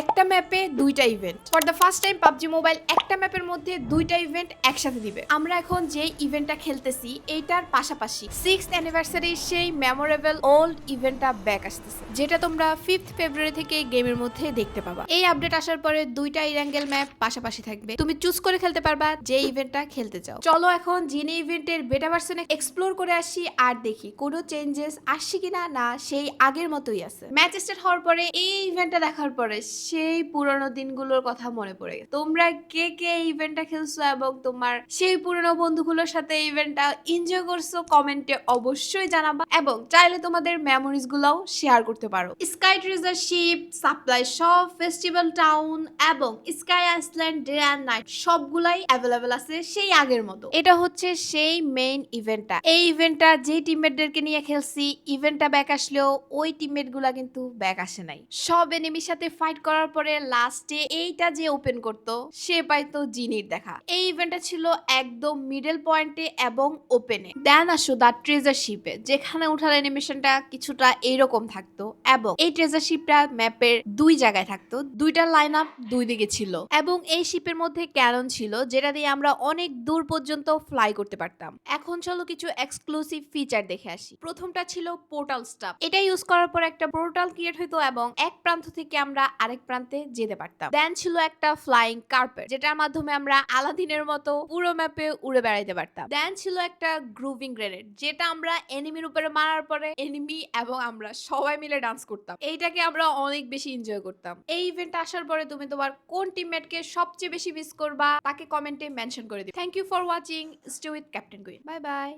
একটা ম্যাপে দুইটা event for the first time PUBG mobile একটা ম্যাপের মধ্যে দুইটা ইভেন্ট একসাথে দিবে। আমরা এখন যে ইভেন্টটা খেলতেছি, এইটার পাশাপাশি সিক্স অ্যানিভার্সারি সেই মেমোরেবল ওল্ড ইভেন্টটা ব্যাক আসতেছে, যেটা তোমরা ফিফথ ফেব্রুয়ারি থেকে গেমের মধ্যে দেখতে পাবা। এই আপডেট আসার পরে দুইটা ইরাঙ্গেল ম্যাপ পাশাপাশি থাকবে। তুমি চুজ করে খেলতে পারবা যে ইভেন্টটা খেলতে চাও। চলো এখন জিনি ইভেন্টের বেটা ভার্সনে এক্সপ্লোর করে আসি আর দেখি কোনো চেঞ্জেস আসছে কিনা, না, সেই আগের মতোই আছে। ম্যাচ স্টার্ট হওয়ার পরে এই ইভেন্টটা দেখার পরে সেই পুরনো দিনগুলোর কথা মনে পড়ে। গেছে তোমরা কে কে ইভেন্টটা খেলছো এবং তোমার সেই পুরনো বন্ধুগুলোর সাথে ইভেন্টটা এনজয় করছ কমেন্টে অবশ্যই জানাবা এবং চাইলে তোমাদের মেমোরিজ গুলোও শেয়ার করতে পারো। Sky treasure ship supply shop festival town এবং sky island day and night সবগুলাই অ্যাভেলেবেল আছে সেই আগের মতো। এটা হচ্ছে সেই মেইন ইভেন্টটা এই ইভেন্টটা যে টিমমেটদেরকে নিয়ে খেলছি ইভেন্টটা ব্যাক আসলেও ওই টিমমেটগুলা কিন্তু ব্যাক আসে নাই। সব এনিমির সাথে ফাইট করার পরে লাস্টে এইটা যে ওপেন করতো, সে পাইতো জিনির দেখা। এই ইভেন্টটা ছিল একদম মিডল পয়েন্টে এবং ওপেনে দেন আসো দা ট্রেজার শিপে যেখানে উঠার অ্যানিমেশনটা কিছুটা এইরকম থাকতো এবং এই ট্রেজার শিপটা ম্যাপের দুই জায়গায় থাকতো, দুইটা লাইন আপ দুই দিকে ছিল। এবং এই শিপের মধ্যে ক্যানন ছিল, যেটা দিয়ে আমরা অনেক দূর পর্যন্ত ফ্লাই করতে পারতাম। এখন চলো কিছু এক্সক্লুসিভ ফিচার দেখে আসি। প্রথমটা ছিল পোর্টাল স্টাফ এটা ইউজ করার পর একটা পোর্টাল ক্রিয়েট হইতো এবং এক প্রান্ত থেকে আমরা আরেক প্রান্তে যেতে পারতাম। দেন ছিল একটা ফ্লাইং কার্পেট যেটার মাধ্যমে আমরা আলাদিনের মতো পুরো ম্যাপে উড়ে বেড়াইতে পারতাম। দেন ছিল একটা গ্রুভিং গ্রেনেড যেটা আমরা এনিমির উপরে মারার পরে এনিমি এবং আমরা সবাই মিলে ডান্স করতাম। এইটাকে আমরা অনেক বেশি এনজয় করতাম। এই ইভেন্ট আসার পরে তুমি তোমার কোন টিমমেটকে সবচেয়ে বেশি মিস করবা, তাকে কমেন্টে মেনশন করে দিও। Thank you for watching stay with Captain Queen bye bye